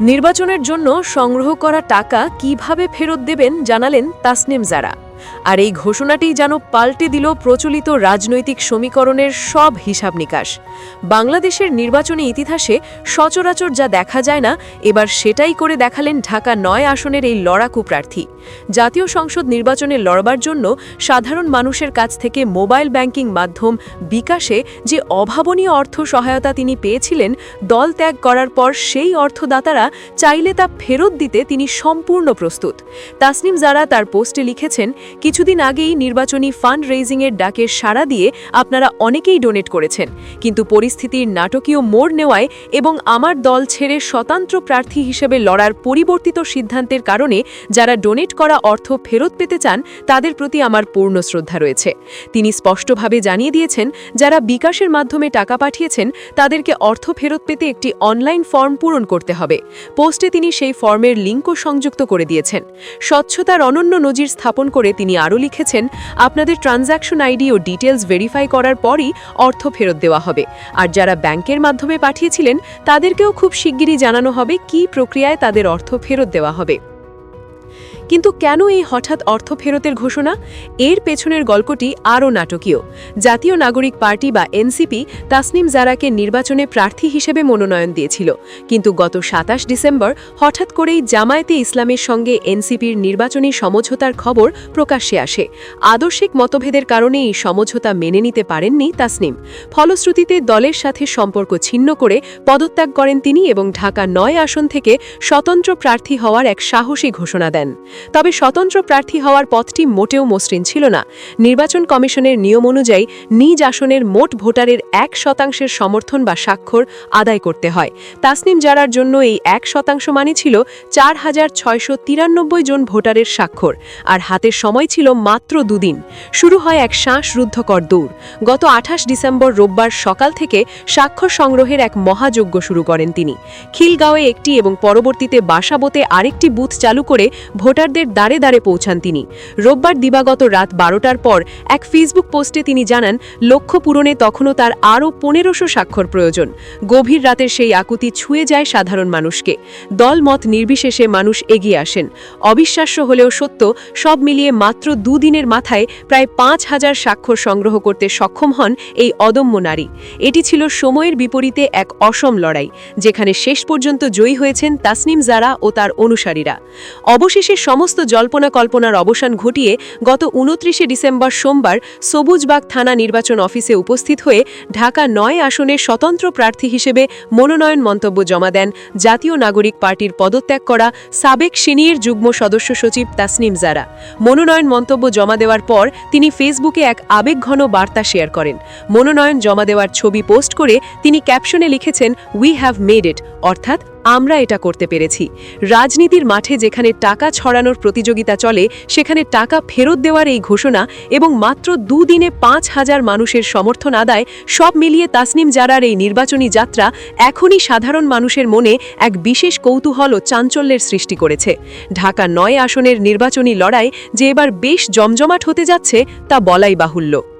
নির্বাচনের জন্য সংগ্রহ করা টাকা কীভাবে ফেরত দেবেন জানালেন তাসনিম জারা। আর এই ঘোষণাটি যেন পাল্টে দিল প্রচলিত রাজনৈতিক সমীকরণের সব হিসাব নিকাশ। বাংলাদেশের নির্বাচনী ইতিহাসে সচরাচর যা দেখা যায় না, এবার সেটাই করে দেখালেন ঢাকা নয় আসনের এই লড়াকু প্রার্থী। জাতীয় সংসদ নির্বাচনে লড়বার জন্য সাধারণ মানুষের কাছ থেকে মোবাইল ব্যাংকিং মাধ্যম বিকাশে যে অভাবনীয় অর্থ সহায়তা তিনি পেয়েছিলেন, দল ত্যাগ করার পর সেই অর্থদাতারা চাইলে তা ফেরত দিতে তিনি সম্পূর্ণ প্রস্তুত। তাসনিম জারা তার পোস্টে লিখেছেন কিছুদিন আগেই নির্বাচনী ফান্ড রেইজিংয়ের ডাকে সাড়া দিয়ে আপনারা অনেকেই ডোনেট করেছেন। কিন্তু পরিস্থিতির নাটকীয় মোড় নেওয়ায় এবং আমার দল ছেড়ে স্বতন্ত্র প্রার্থী হিসেবে লড়ার পরিবর্তিত সিদ্ধান্তের কারণে যারা ডোনেট করা অর্থ ফেরত পেতে চান, তাদের প্রতি আমার পূর্ণ শ্রদ্ধা রয়েছে। তিনি স্পষ্টভাবে জানিয়ে দিয়েছেন, যারা বিকাশের মাধ্যমে টাকা পাঠিয়েছেন, তাদেরকে অর্থ ফেরত পেতে একটি অনলাইন ফর্ম পূরণ করতে হবে। পোস্টে তিনি সেই ফর্মের লিঙ্কও সংযুক্ত করে দিয়েছেন। স্বচ্ছতার অনন্য নজির স্থাপন করে তিনি আরও লিখেছেন, আপনাদের ট্রানজ্যাকশন আইডি ও ডিটেলস ভেরিফাই করার পরই অর্থ ফেরত দেওয়া হবে। আর যারা ব্যাংকের মাধ্যমে পাঠিয়েছিলেন, তাদেরকেও খুব শিগগিরই জানানো হবে কী প্রক্রিয়ায় তাদের অর্থ ফেরত দেওয়া হবে। কিন্তু কেন এই হঠাৎ অর্থ ফেরতের ঘোষণা? এর পেছনের গল্পটি আরও নাটকীয়। জাতীয় নাগরিক পার্টি বা এনসিপি তাসনিম জারাকে নির্বাচনে প্রার্থী হিসেবে মনোনয়ন দিয়েছিল। কিন্তু গত সাতাশ ডিসেম্বর হঠাৎ করেই জামায়াতে ইসলামের সঙ্গে এনসিপির নির্বাচনী সমঝোতার খবর প্রকাশ্যে আসে। আদর্শিক মতভেদের কারণে এই সমঝোতা মেনে নিতে পারেননি তাসনিম। ফলশ্রুতিতে দলের সাথে সম্পর্ক ছিন্ন করে পদত্যাগ করেন তিনি এবং ঢাকা নয় আসন থেকে স্বতন্ত্র প্রার্থী হওয়ার এক সাহসী ঘোষণা দেন। তবে স্বতন্ত্র প্রার্থী হওয়ার পথটি মোটেও মসৃণ ছিল না। নির্বাচন কমিশনের নিয়ম অনুযায়ী নিজ আসনের মোট ভোটারের এক শতাংশের সমর্থন বা স্বাক্ষর আদায় করতে হয়। তাসনিম জারার জন্য এই এক শতাংশ মানে ছিল চার হাজার ছয়শো তিরানব্বই জন ভোটারের স্বাক্ষর, আর হাতের সময় ছিল মাত্র দুদিন। শুরু হয় এক শ্বাসরুদ্ধকর দৌড়। গত আঠাশ ডিসেম্বর রোববার সকাল থেকে স্বাক্ষর সংগ্রহের এক মহাযজ্ঞ শুরু করেন তিনি। খিলগাঁওয়ে একটি এবং পরবর্তীতে বাসাবোতে আরেকটি বুথ চালু করে ভোটারদের দ্বারে দ্বারে পৌঁছান তিনি। রোববার দিবাগত রাত বারোটার পর এক ফেসবুক পোস্টে তিনি জানান, লক্ষ্য পূরণে তখনও তার আরও পনেরোশো স্বাক্ষর প্রয়োজন। গভীর রাতের সেই আকুতি ছুঁয়ে যায় সাধারণ মানুষকে। দল মত নির্বিশেষে মানুষ এগিয়ে আসেন। অবিশ্বাস্য হলেও সত্য, সব মিলিয়ে মাত্র দুদিনের মাথায় প্রায় পাঁচ হাজার স্বাক্ষর সংগ্রহ করতে সক্ষম হন এই অদম্য নারী। এটি ছিল সময়ের বিপরীতে এক অসম লড়াই, যেখানে শেষ পর্যন্ত জয়ী হয়েছেন তাসনিম জারা ও তার অনুসারীরা। অবশেষে সমস্ত জল্পনা কল্পনার অবসান ঘটিয়ে গত উনত্রিশে ডিসেম্বর সোমবার সবুজবাগ থানা নির্বাচন অফিসে উপস্থিত হয়ে ঢাকা নয় আসনের স্বতন্ত্র প্রার্থী হিসেবে মনোনয়ন মন্তব্য জমা দেন জাতীয় নাগরিক পার্টির পদত্যাগ করা সাবেক সিনিয়র যুগ্ম সদস্য সচিব তাসনিম জারা। মনোনয়ন মন্তব্য জমা দেওয়ার পর তিনি ফেসবুকে এক আবেগঘন বার্তা শেয়ার করেন। মনোনয়ন জমা দেওয়ার ছবি পোস্ট করে তিনি ক্যাপশনে লিখেছেন উই হ্যাভ মেড ইট অর্থাৎ আমরা এটা করতে পেরেছি। রাজনীতির মাঠে যেখানে টাকা ছড়ানোর প্রতিযোগিতা চলে, সেখানে টাকা ফেরত দেওয়ার এই ঘোষণা এবং মাত্র দুদিনে পাঁচ হাজার মানুষের সমর্থন আদায়, সব মিলিয়ে তাসনিম জারার এই নির্বাচনী যাত্রা এখনই সাধারণ মানুষের মনে এক বিশেষ কৌতূহল ও চাঞ্চল্যের সৃষ্টি করেছে। ঢাকা নয় আসনের নির্বাচনী লড়াই যে এবার বেশ জমজমাট হতে যাচ্ছে, তা বলাই বাহুল্য।